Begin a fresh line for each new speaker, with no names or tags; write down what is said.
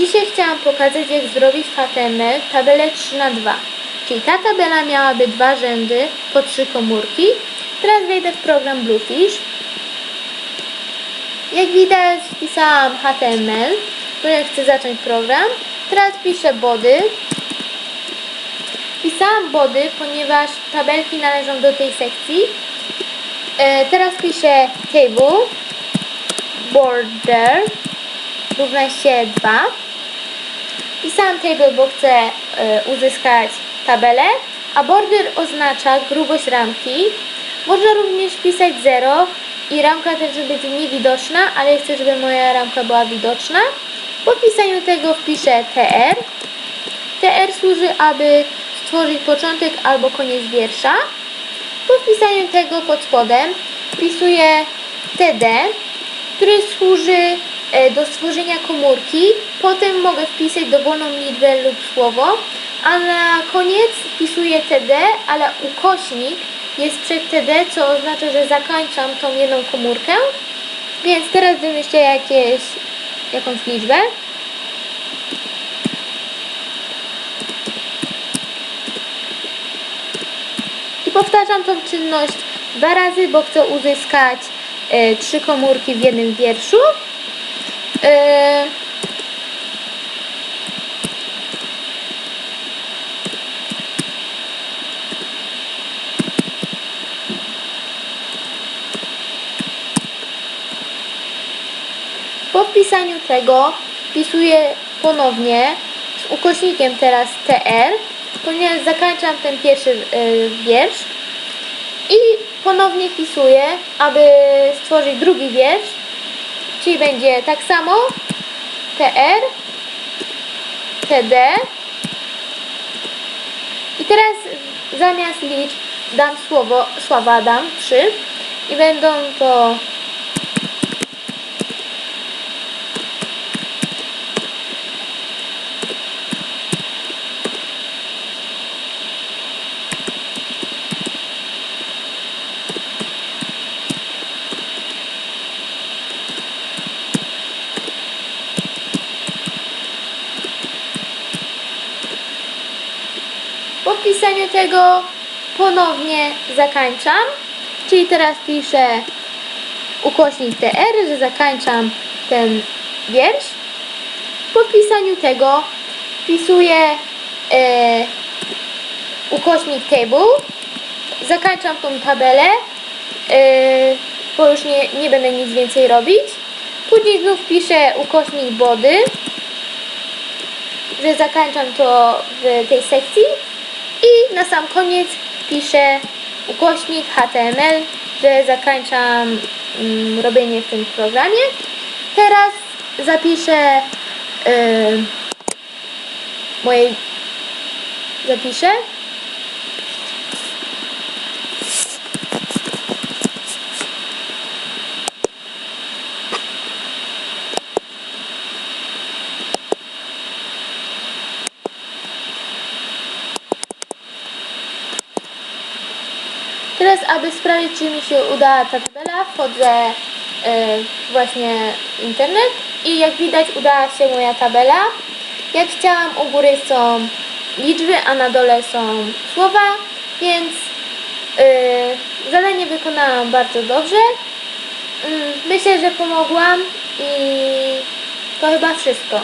Dzisiaj chciałam pokazać, jak zrobić HTML tabelę 3 na 2 Czyli ta tabela miałaby dwa rzędy po trzy komórki. Teraz wejdę w program Bluefish. Jak widać wpisałam HTML, ponieważ chcę zacząć program. Teraz piszę body. Wpisałam body, ponieważ tabelki należą do tej sekcji. E, teraz piszę table border równa się 2. Wpisałam table, bo chcę e, uzyskać tabelę, a border oznacza grubość ramki. Można również wpisać 0 i ramka też będzie niewidoczna, ale chcę, żeby moja ramka była widoczna. Po wpisaniu tego wpiszę tr. tr służy, aby stworzyć początek albo koniec wiersza. Po wpisaniu tego pod spodem wpisuję td, który służy do stworzenia komórki. Potem mogę wpisać dowolną liczbę lub słowo, a na koniec wpisuję td, ale ukośnik jest przed td, co oznacza, że zakończam tą jedną komórkę. Więc teraz wymyślę jakieś, jakąś liczbę. I powtarzam tą czynność dwa razy, bo chcę uzyskać e, trzy komórki w jednym wierszu. E, po wpisaniu tego wpisuję ponownie z ukośnikiem teraz TR, ponieważ zakończam ten pierwszy e, wiersz i ponownie wpisuję, aby stworzyć drugi wiersz, czyli będzie tak samo. TR, TD i teraz zamiast liczb dam słowo, słowa dam trzy. I będą to Po wpisaniu tego ponownie zakończam, czyli teraz piszę ukośnik TR, że zakończam ten wiersz. Po wpisaniu tego wpisuję e, ukośnik table, zakończam tą tabelę, e, bo już nie, nie będę nic więcej robić. Później znów piszę ukośnik body, że zakończam to w tej sekcji. I na sam koniec piszę ukośnik HTML, że zakończam mm, robienie w tym programie. Teraz zapiszę yy, moje zapiszę Teraz, aby sprawdzić, czy mi się uda ta tabela, wchodzę e, właśnie internet i jak widać udała się moja tabela. Jak chciałam, u góry są liczby, a na dole są słowa, więc e, zadanie wykonałam bardzo dobrze. Mm, Myślę, że pomogłam i to chyba wszystko.